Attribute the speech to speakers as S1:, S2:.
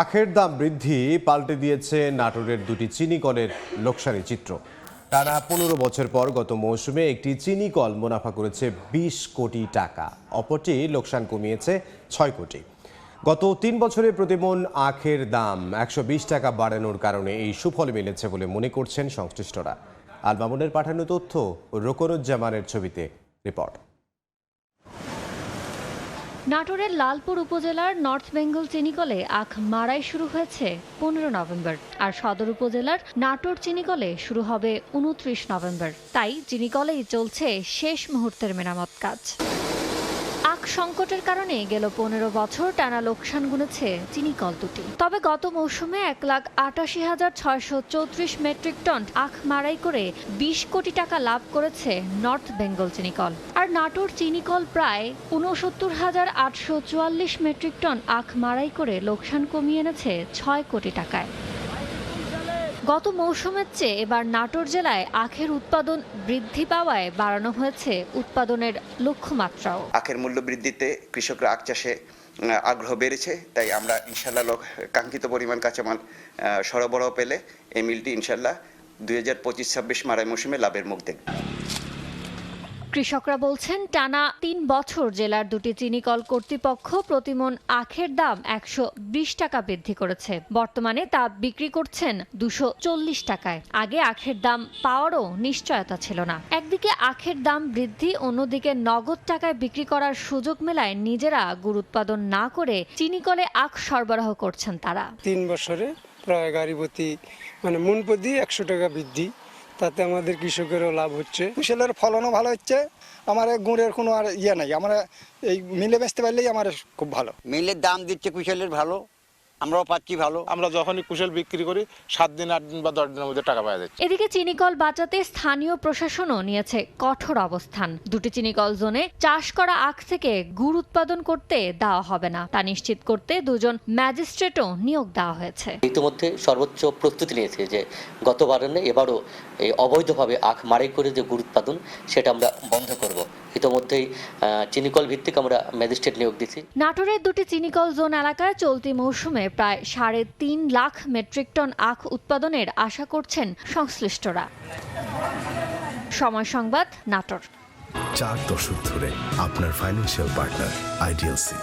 S1: আখের দাম বৃদ্ধি, পাল্টে দিয়েছে নাটোরের দুটি চিনি কলের লোকসানি চিত্র। টানা পনেরো বছর পর গত মৌসুমে একটি চিনি কল মুনাফা করেছে বিশ কোটি টাকা, অপরটি লোকসান কমিয়েছে ছয় কোটি। গত তিন বছরে প্রতিমন আখের দাম একশো বিশ টাকা বাড়ানোর কারণে এই সুফল মিলেছে বলে মনে করছেন সংশ্লিষ্টরা। আলমামুনের পাঠানো তথ্য রোকনুজ্জামানের ছবিতে রিপোর্ট।
S2: নাটোরের লালপুর উপজেলার নর্থ বেঙ্গল চিনিকলে আখ মারাই শুরু হয়েছে পনেরো নভেম্বর। আর সদর উপজেলার নাটোর চিনিকলে শুরু হবে উনত্রিশ নভেম্বর। তাই চিনিকলেই চলছে শেষ মুহূর্তের মেরামত কাজ। সংকটের কারণে গেল পনেরো বছর টানা লোকসান গুনেছে চিনিকল দুটি। তবে গত মৌসুমে এক লাখ আটাশি হাজার ছয়শো চৌত্রিশ মেট্রিক টন আখ মারাই করে বিশ কোটি টাকা লাভ করেছে নর্থ বেঙ্গল চিনিকল আর নাটোর চিনিকল প্রায় উনসত্তর হাজার আটশো চুয়াল্লিশ মেট্রিক টন আখ মারাই করে লোকসান কমিয়ে এনেছে ছয় কোটি টাকায়। গত মৌসুমের চেয়ে এবার নাটোর জেলায় আখের উৎপাদন বৃদ্ধি পাওয়ায় বাড়ানো হয়েছে উৎপাদনের লক্ষ্যমাত্রাও।
S3: আখের মূল্য বৃদ্ধিতে কৃষকরা আখ চাষে আগ্রহ বেড়েছে, তাই আমরা ইনশাল্লাহ কাঙ্ক্ষিত পরিমাণ কাঁচামাল সরবরাহ পেলে এই মিলটি ইনশাল্লাহ দুই হাজার পঁচিশ ছাব্বিশ মারাই মৌসুমে লাভের মুখ দেখবে।
S2: কৃষকরা বলছেন, টানা তিন বছর জেলার দুটি চিনিকল কর্তৃপক্ষ প্রতিমন আখের দাম একশো বিশ টাকা বৃদ্ধি করেছে। বর্তমানে তা বিক্রি করছেন দুশো টাকায়। আগে আখের দাম পাওয়ারও নিশ্চয়তা ছিল না। একদিকে আখের দাম বৃদ্ধি, অন্যদিকে নগদ টাকায় বিক্রি করার সুযোগ মেলায় নিজেরা গুড় উৎপাদন না করে চিনিকলে আখ সরবরাহ করছেন তারা।
S4: তিন বছরে প্রায় গাড়ি প্রতি মানে মন প্রতি একশো টাকা বৃদ্ধি তাতে আমাদের কৃষকেরও লাভ হচ্ছে।
S5: কুশলের ফলনও ভালো হচ্ছে। আমার গুঁড়ের কোনো আর ইয়ে নাই। আমরা এই মিলে বেচতে পারলেই আমার খুব ভালো।
S6: মিলের দাম দিচ্ছে কুশলের ভালো। আমরাও পাচ্ছি ভালো।
S7: আমরা যখনই কুশল বিক্রি করি সাত দিন আট দিন বা দশ দিনের মধ্যে টাকা পাওয়া যাচ্ছে।
S2: এদিকে চিনিকল বাঁচাতে স্থানীয় প্রশাসনও নিয়েছে কঠোর অবস্থান। দুটি চিনিকল জোনে চাষ করা আখ থেকে গুড় উৎপাদন করতে দেওয়া হবে না। তা নিশ্চিত করতে দুজন ম্যাজিস্ট্রেটও নিয়োগ দেওয়া হয়েছে।
S8: ইতিমধ্যে সর্বোচ্চ প্রস্তুতি নিয়েছে যে গতবারে এবারও এই অবৈধভাবে আখ মারাই করে যে গুড় উৎপাদন সেটা আমরা বন্ধ করব। ইতোমধ্যেই চিনিকল ভিত্তিক আমরা ম্যাজিস্ট্রেট নিয়োগ দিচ্ছি
S2: নাটোরের দুটি চিনিকল জোন এলাকায় চলতি মৌসুমে প্রায় সাড়ে তিন লাখ মেট্রিক টন আখ উৎপাদনের আশা করছেন সংশ্লিষ্টরা। সময় সংবাদ নাটোর।
S9: চার দশক ধরে আপনার ফাইন্যান্সিয়াল পার্টনার আইডিএলসি